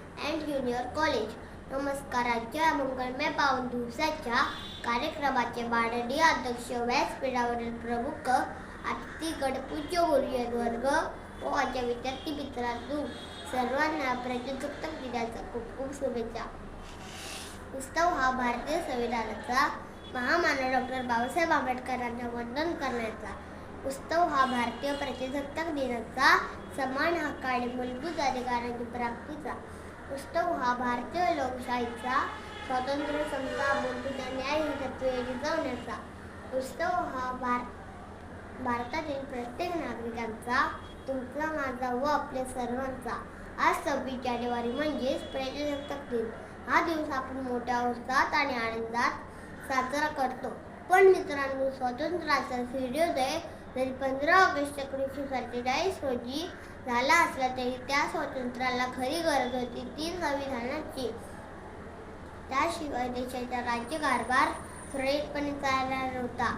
And and college. College. नमस्काराच्या मंगलमय पावन दिवसाच्या कार्यक्रमाचे माननीय अध्यक्ष व्यासपीठावरील प्रमुख अतिथीगण पूज्य गुरुजन वर्ग व माझ्या विद्यार्थी मित्रांनो सर्वांना प्रजासत्ताक दिनाच्या खूप खूप शुभेच्छा. उत्सव हा भारतीय संविधानाचा महामानव डॉक्टर बाबासाहेब आंबेडकरांना वंदन करण्याचा. उत्सव हा भारतीय प्रजासत्ताक दिनाचा समान हक्क आणि मूलभूत अधिकारांची प्राप्तीचा. उत्सव हा भारतीय लोकशाहीचा स्वातंत्र्य समता मूलभूत न्याय ही तत्वे रिजवण्याचा. उत्सव हा भार भारतातील प्रत्येक नागरिकांचा तुमचा माझा व आपल्या सर्वांचा. आज सव्वीस जानेवारी म्हणजेच प्रजासत्ताक दिन. हा दिवस आपण मोठ्या उत्साहात आणि आनंदात साजरा करतो. पण मित्रांनो स्वातंत्र्याचा सूर्योदय तरी पंधरा ऑगस्ट एकोणीसशे सत्तेचाळीस रोजी झाला असला तरी त्या स्वातंत्र्याला खरी गरज होती ती संविधानाची. त्याशिवाय देशाचा राज्यकारभार सुरळीतपणे चालणार नव्हता.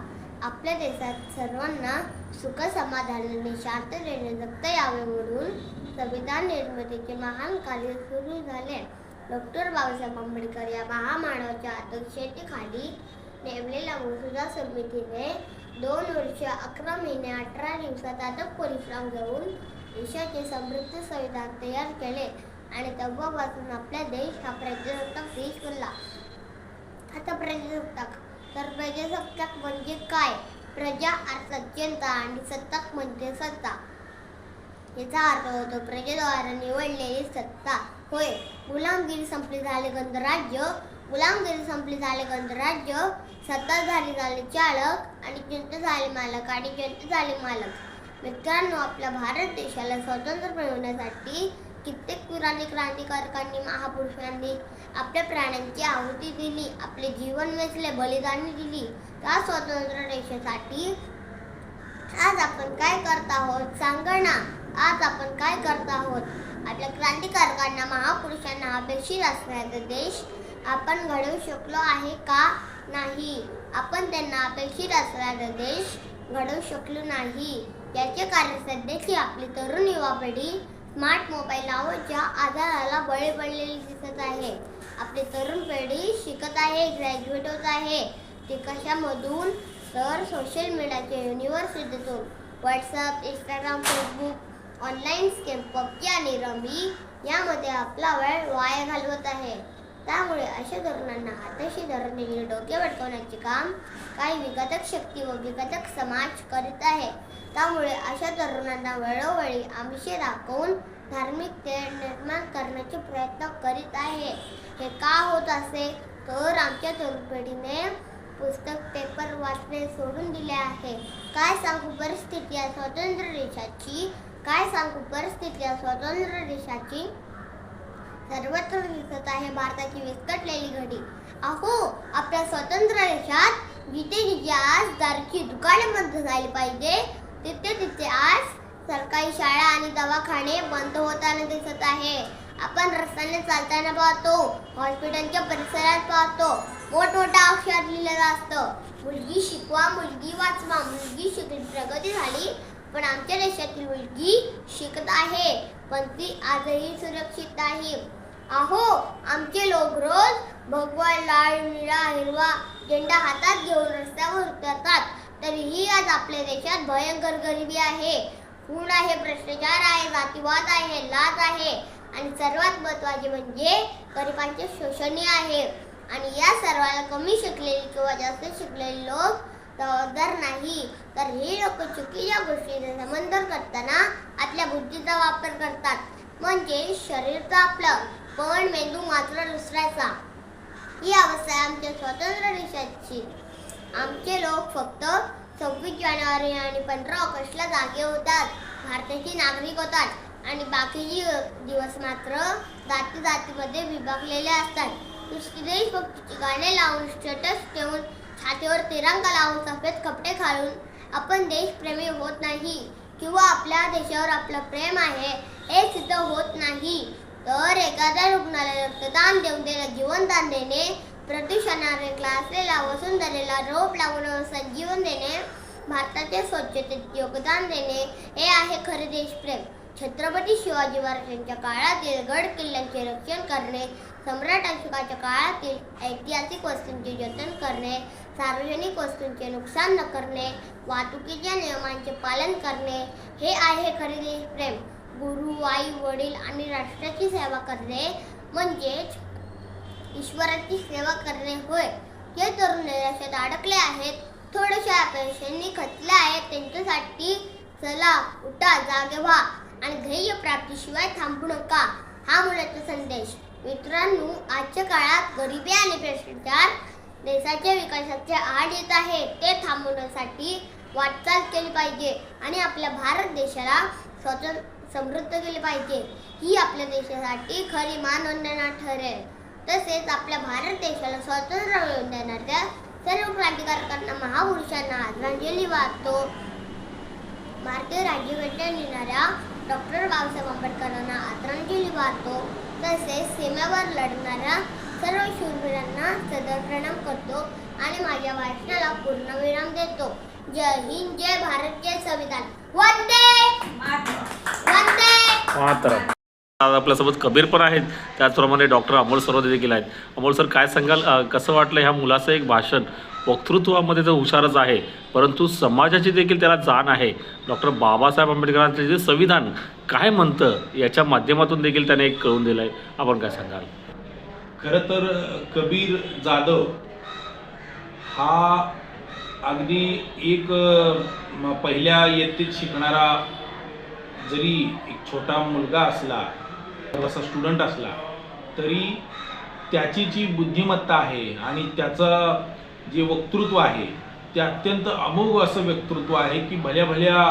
आपल्या देशात सर्वांना सुख समाधानाने शांततेने जगता यावे म्हणून संविधान निर्मितीचे महान कार्य सुरू झाले. डॉक्टर बाबासाहेब आंबेडकर या महामानवाच्या अध्यक्षतेखाली नेमलेल्या मसुदा समितीने दोन वर्ष अकरा महिने अठरा दिवसात अथक परिश्रम घेऊन देशाचे समृद्ध संविधान तयार केले आणि तेव्हापासून आपला देश हा प्रजासत्ताक देश बनला. आता प्रजासत्ताक तर प्रजासत्ताक म्हणजे काय? प्रजा अर्थात जनता आणि सत्ताक म्हणजे सत्ता. याचा अर्थ होतो प्रजेद्वारा निवडलेली सत्ता. होय गुलामगिरी संपली झाले गणराज्य. गुलामगिरी संपली झाले गणराज्य. सत्ताधारी झाले चालक आणि जनता झाले मालक आणि जनता झाले मालक. मित्रांनो आपल्या भारत देशाला स्वातंत्र्य मिळवण्यासाठी कित्येक पुराणी क्रांतिकारकांनी महापुरुषांनी आपल्या प्राण्यांची आहुती दिली आपले जीवन वेचले बलिदानी दिली. त्या स्वतंत्र देशासाठी आज आपण काय करत आहोत? सांगा ना. आज आपण काय करत आहोत? आपल्या क्रांतिकारकांना महापुरुषांना अपेक्षित असणारा देश आपण घडवू शकलो आहे का नाही? आपण त्यांना अपेक्षित असणारा देश घडवू शकलो नाही. याचे कारण सध्याची आपली तरुण युवा पिढी स्मार्ट मोबाईल नावाच्या आजाराला बळी पडलेली दिसत आहे. आपली तरुण पिढी शिकत आहे ग्रॅज्युएट होत आहे. ते कशामधून? तर सोशल मीडियाच्या युनिव्हर्सिटीतून WhatsApp Instagram Facebook online scam PUBG आणि रमी यामध्ये आपला वेळ वाया घालवत आहे. त्यामुळे अशा तरुणांना हाताशी धरून डोके भटकवण्याचे काम काही विघातक शक्ती व विघातक समाज करीत आहे. त्यामुळे अशा तरुणांना वेळोवेळी आमिषे दाखवून धार्मिक तेढ निर्माण करण्याचे प्रयत्न करीत आहे. हे का होत असे? तर आमच्या तरुण पिढीने पुस्तक पेपर वाचणे सोडून दिले आहे. काय सांगू परिस्थिती या स्वतंत्र देशाची? काय सांगू परिस्थिती या स्वतंत्र देशाची? सर्वत्र दिसत आहे भारताची विस्कटलेली घडी. अहो आपल्या स्वतंत्र देशात जिथे जिथे आज दारूची दुकाने बंद झाली पाहिजे तिथे तिथे आज सरकारी शाळा आणि दवाखाने बंद होताना दिसत आहे. आपण रस्त्याने चालताना पाहतो हॉस्पिटलच्या परिसरात पाहतो. मोठमोठा अक्षर लिहिलेलं असतं. मुलगी शिकवा मुलगी वाचवा मुलगी शिकली प्रगती झाली पण आमच्या देशातील मुलगी शिकत आहे. पण ती आजही सुरक्षित नाही. अहो आमचे लोक रोज भगवा लाल निळा हिरवा झेंडा हातात घेऊन रस्त्यावर उतरतात. तरीही आज आपल्या देशात भयंकर गरिबी आहे. खून आहे भ्रष्टाचार आहे जातीवाद आहे लाच आहे. आणि सर्वात महत्त्वाचे म्हणजे गरिबांचे शोषणही आहे. आणि या सर्वाला कमी शिकलेले किंवा जास्त शिकलेले लोक जबाबदार नाही तर हे लोक चुकीच्या गोष्टीचा समंदर करताना आपल्या बुद्धीचा वापर करतात. म्हणजे शरीर तर आपलं पण मेंदू मात्र दुसऱ्याचा. ही अवस्था आमच्या स्वतंत्र देशाची. आमचे लोक फक्त सव्वीस जानेवारी आणि पंधरा ऑगस्टला जागे होतात. भारताचे नागरिक होतात आणि बाकीचे दिवस मात्र जाती जातीमध्ये विभागलेले असतात. नुसती देशभक्तीची गाणे लावून स्टेटस ठेवून छातीवर तिरंगा लावून सफेद कपडे घालून आपण देशप्रेमी होत नाही किंवा आपल्या देशावर आपलं प्रेम आहे हे सिद्ध होत नाही. तर एखाद्या रुग्णाला रक्तदान देऊन त्याला जीवनदान देणे प्रदूषणाने ग्लासलेला वसुंधरेला रोप लावून संजीवन देणे भारताच्या स्वच्छतेत योगदान देणे हे आहे खरे देशप्रेम. छत्रपती शिवाजी महाराजांच्या काळातील गड किल्ल्यांचे रक्षण करणे सम्राट अशोकाच्या काळातील ऐतिहासिक वस्तूंचे जतन करणे सार्वजनिक वस्तूंचे नुकसान न करणे वाहतुकीच्या नियमांचे पालन करणे हे आहे खरेदी प्रेम. गुरु आई वडील आणि राष्ट्राची सेवा करणे म्हणजेच ईश्वराची सेवा करणे होय. जे तरुण निराशेत अडकले आहेत. थोड्याशा अपयशांनी खचले आहेत. त्यांच्यासाठी चला उठा जागे व्हा आणि ध्येय प्राप्तीशिवाय थांबू नका. हा मुलाचा संदेश. मित्रांनो आजच्या काळात गरिबी आणि भ्रष्टाचार देशाच्या विकासाचे आड येत आहे ते थांबवण्यासाठी वाटचाल केली पाहिजे आणि आपल्या भारत देशाला स्वतंत्र समृद्ध केले पाहिजे. ही आपल्या देशासाठी खरी मानवंदना ठरेल. तसेच आपल्या भारत देशाला स्वातंत्र्य मिळवून देणाऱ्या सर्व क्रांतिकारकांना महापुरुषांना आदरांजली वाहतो. भारतीय राज्यघटना लिहिणाऱ्या डॉक्टर बाबासाहेब आंबेडकरांना आदरांजली वाहतो. तसेच सीमेवर लढणाऱ्या सर्व शूरवीरांना सदर प्रणाम करतो आणि माझ्या भाषणाला पूर्णविराम देतो. जय हिंद जय भारत जय संविधान. वंदे! वंदे! आज आपल्यासोबत कबीर पण आहेत. त्याचप्रमाणे डॉक्टर अमोल सरोदे देखील आहेत. अमोल सर काय सांगाल? कसं वाटलं ह्या मुलाचं एक भाषण? वक्तृत्वामध्ये तर हुशारच आहे परंतु समाजाची देखील त्याला जाण आहे. डॉक्टर बाबासाहेब आंबेडकरांचे जे संविधान काय म्हणतं? याच्या माध्यमातून देखील त्याने एक कळून दिलं आहे आपण काय सांगाल? खरं तर कबीर जाधव हा अगदी एक पहिल्या इयत्तेत शिकणारा जरी एक छोटा मुलगा असला असा स्टुडंट असला तरी त्याची जी बुद्धिमत्ता आहे आणि त्याचं जे वक्तृत्व आहे ते अत्यंत अमोघ असं वक्तृत्व आहे की भल्या भल्या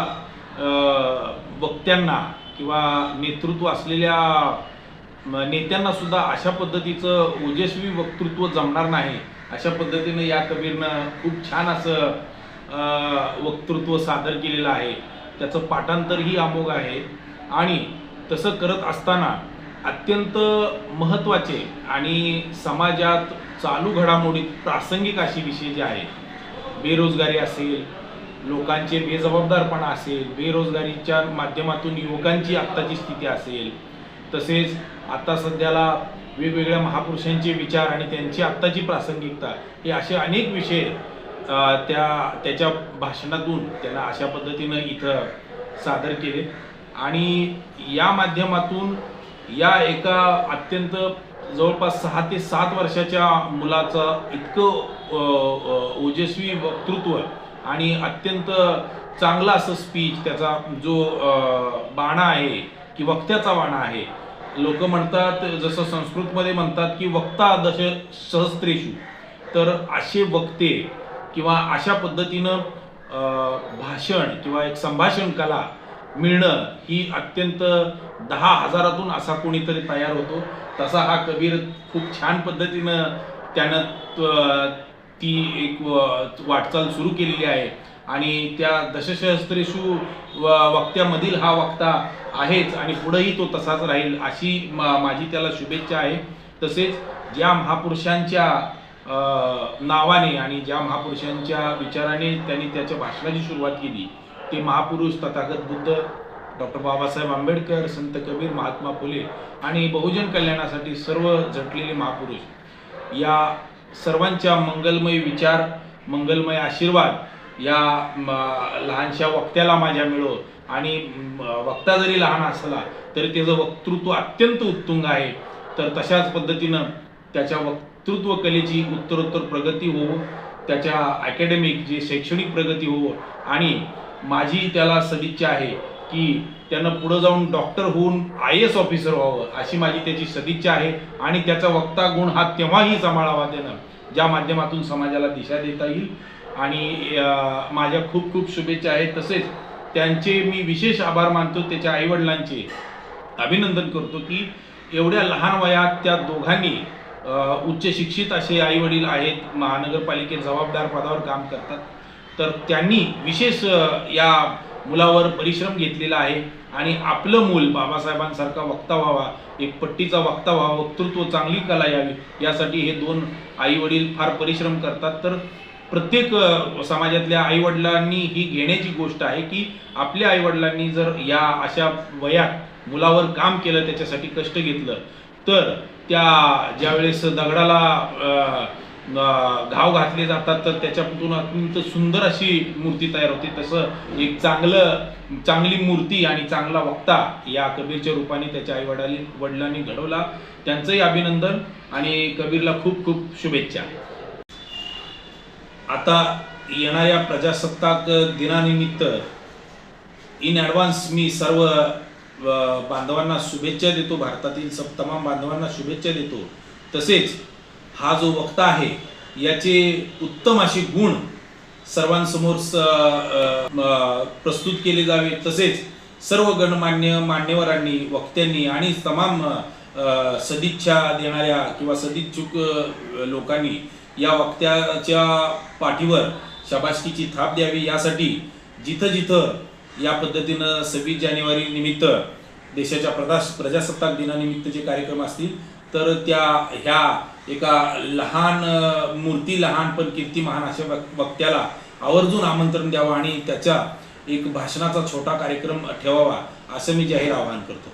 वक्त्यांना किंवा नेतृत्व असलेल्या नेत्यांना सुद्धा अशा पद्धतीचं ओजस्वी वक्तृत्व जमणार नाही. अशा पद्धतीनं या कबीरनं खूप छान असं वक्तृत्व सादर केलेलं आहे. त्याचं पाठांतरही अमोघ आहे. आणि तसं करत असताना अत्यंत महत्त्वाचे आणि समाजात चालू घडामोडीत प्रासंगिक अशी विषय जे आहेत बेरोजगारी असेल लोकांचे बेजबाबदारपणा असेल बेरोजगारीच्या माध्यमातून युवकांची आत्ताची स्थिती असेल तसेच आत्ता सध्याला वेगवेगळ्या महापुरुषांचे विचार आणि त्यांची आत्ताची प्रासंगिकता हे असे अनेक विषय त्या त्याच्या भाषणातून त्याला अशा पद्धतीनं इथं सादर केले. आणि या माध्यमातून या एका अत्यंत जवळपास सहा ते सात वर्षाच्या मुलाचं इतकं ओजस्वी वक्तृत्व आणि अत्यंत चांगला असं स्पीच त्याचा जो बाणा आहे की वक्त्याचा बाणा आहे लोक म्हणतात जसं संस्कृतमध्ये म्हणतात की वक्ता दश सहस्त्रेषु तर असे वक्ते किंवा अशा पद्धतीनं भाषण किंवा एक संभाषण कला मिळणं ही अत्यंत दहा हजारातून असा कोणीतरी तयार होतो. तसा हा कबीर खूप छान पद्धतीनं त्यानं ती एक व- वाटचाल सुरू केलेली आहे. आणि त्या दशसहस्त्रेषु व वक्त्यामधील हा वक्ता आहेच आणि पुढेही तो तसाच राहील अशी मा माझी त्याला शुभेच्छा आहे. तसेच ज्या महापुरुषांच्या नावाने आणि ज्या महापुरुषांच्या विचाराने त्यांनी त्याच्या भाषणाची सुरुवात केली ते महापुरुष तथागत बुद्ध डॉक्टर बाबासाहेब आंबेडकर संत कबीर महात्मा फुले आणि बहुजन कल्याणासाठी सर्व झटलेले महापुरुष या सर्वांच्या मंगलमय विचार मंगलमय आशीर्वाद या म, लहानशा वक्त्याला माझ्या मिळो. आणि वक्ता जरी लहान असला तरी त्याचं वक्तृत्व अत्यंत उत्तुंग आहे. तर तशाच पद्धतीनं त्याच्या वक्तृत्व कलेची उत्तरोत्तर प्रगती होवो त्याच्या अकॅडमिक जे शैक्षणिक प्रगती होवो. आणि माझी त्याला सदिच्छा आहे की त्यानं पुढं जाऊन डॉक्टर होऊन आय एस ऑफिसर व्हावं अशी माझी त्याची सदिच्छा आहे. आणि त्याचा वक्ता गुण हा तेव्हाही सांभाळावा त्यानं ज्या माध्यमातून समाजाला दिशा देता येईल. आणि माझ्या खूप खूप शुभेच्छा आहेत. तसेच त्यांचे मी विशेष आभार मानतो त्याच्या आईवडिलांचे. अभिनंदन करतो की एवढ्या लहान वयात त्या दोघांनी उच्च शिक्षित असे आईवडील आहेत महानगरपालिकेत जबाबदार पदावर काम करतात. तर त्यांनी विशेष या मुलावर परिश्रम घेतलेला आहे आणि आपलं मूल बाबासाहेबांसारखा वक्ता व्हावा एक पट्टीचा वक्ता व्हावा वक्तृत्व चांगली कला यावी यासाठी हे दोन आईवडील फार परिश्रम करतात. तर प्रत्येक समाजातल्या आईवडिलांनी ही घेण्याची गोष्ट आहे की आपल्या आईवडिलांनी जर या अशा वयात मुलावर काम केलं त्याच्यासाठी कष्ट घेतलं तर त्या ज्यावेळेस दगडाला घाव घातले जातात तर त्याच्यातून अत्यंत सुंदर अशी मूर्ती तयार होते. तसं एक चांगलं चांगली मूर्ती आणि चांगला वक्ता या कबीरच्या रूपाने त्याच्या आई वडिलांनी वडिलांनी घडवला. त्यांचंही अभिनंदन आणि कबीरला खूप खूप शुभेच्छा. आता येणाऱ्या प्रजासत्ताक दिनानिमित्त इन ॲडव्हान्स मी सर्व बांधवांना शुभेच्छा देतो भारतातील सब तमाम बांधवांना शुभेच्छा देतो. तसेच हा जो वक्ता आहे याचे उत्तम असे गुण सर्वांसमोर स- प्रस्तुत केले जावे. तसेच सर्व गणमान्य मान्यवरांनी वक्त्यांनी आणि तमाम सदिच्छा देणाऱ्या किंवा सदिच्छुक लोकांनी या वक्त्याच्या पाठीवर शाबासकीची थाप द्यावी. यासाठी जिथं जिथं या पद्धतीनं सव्वीस जानेवारी निमित्त देशाच्या प्रदास प्रजासत्ताक दिनानिमित्त जे कार्यक्रम असतील तर त्या ह्या एका लहान मूर्ती लहान पण कीर्ती महान अशा वक्त्याला आवर्जून आमंत्रण द्यावं आणि त्याच्या एक भाषणाचा छोटा कार्यक्रम ठेवावा असं मी जाहीर आवाहन करतो.